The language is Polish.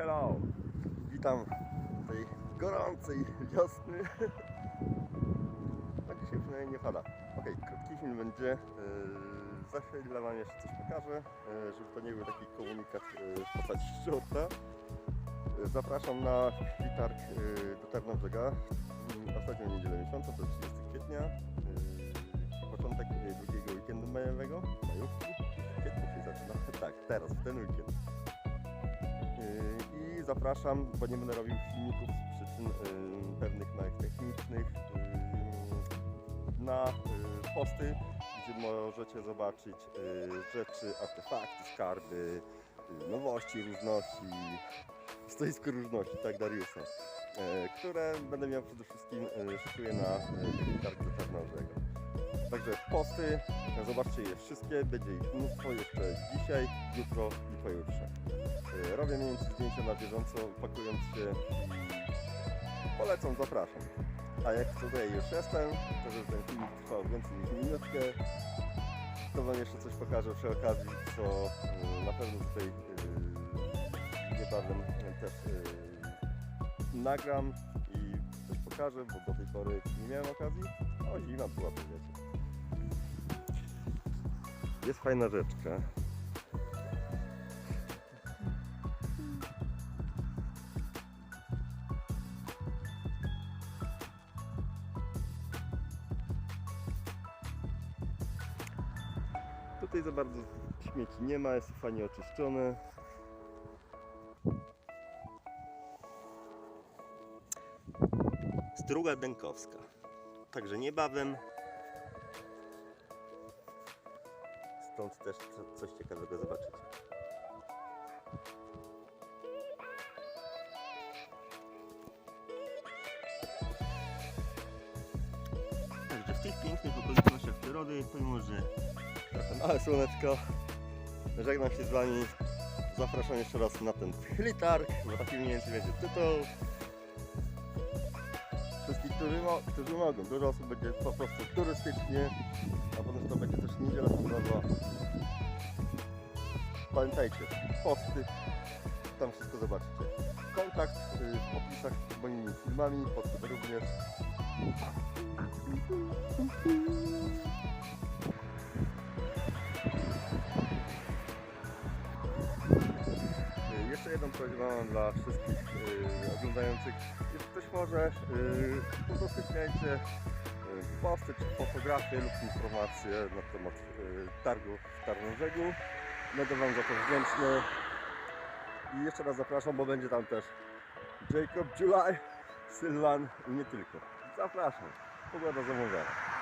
hello! Witam tej gorącej wiosny. A dzisiaj przynajmniej nie pada. Okej, krótki film będzie. Yy, za chwilę Wam jeszcze coś pokażę, yy, żeby to nie był taki komunikat yy, w postaci. Yy, Zapraszam na targ yy, do Tarnobrzega. Yy, Ostatnią niedzielę miesiąca, to 30 kwietnia. Yy, Początek drugiego weekendu majowego. Majówki. W kwietniu się zaczyna. Tak, teraz, w ten weekend. Yy, I zapraszam, bo nie będę robił filmików z przyczyn yy, pewnych małych technicznych yy, na posty, gdzie możecie zobaczyć rzeczy, artefakty, skarby, nowości, różności, stoisko różności, tak Dariusa, yy, które będę miał przede wszystkim, szykuję na targ do Tarnowego. Także posty, zobaczcie je wszystkie, będzie ich mnóstwo jeszcze dzisiaj, jutro i pojutrze. Y, Robię mniej więcej zdjęcia na bieżąco, pakując się polecam, zapraszam. A jak tutaj już jestem, to żeby ten film trwał więcej niż minutkę, to Wam jeszcze coś pokażę przy okazji, co y, na pewno tutaj y, niebawem też nagram i coś pokażę, bo do tej pory nie miałem okazji. O, zima była, to wiecie. Jest fajna rzeczka. Tutaj za bardzo śmieci nie ma, jest fajnie oczyszczone. Struga Dękowska. Także niebawem. Stąd też co- coś ciekawego zobaczycie. Także w tych pięknych okolicznościach przyrody, pomimo że małe słoneczko, żegnam się z Wami. Zapraszam jeszcze raz na ten chlitarg, bo taki mniej więcej będzie tytuł. Wszystkich, którzy, mo- którzy mogą. Dużo osób będzie po prostu turystycznie, a potem to będzie też niedziela handlowa. Pamiętajcie, posty, tam wszystko zobaczycie. Kontakt y, w opisach pod moimi filmami, posty również. Y, Jeszcze jedną prośbę mam dla wszystkich y, oglądających. Jeśli ktoś może, y, udostępniajcie posty czy fotografie lub informacje na temat y, targu w Tarnobrzegu. Będę Wam za to wdzięczny. I jeszcze raz zapraszam, bo będzie tam też Jacob July, Sylwan i nie tylko. Zapraszam. Pogoda zamowiona.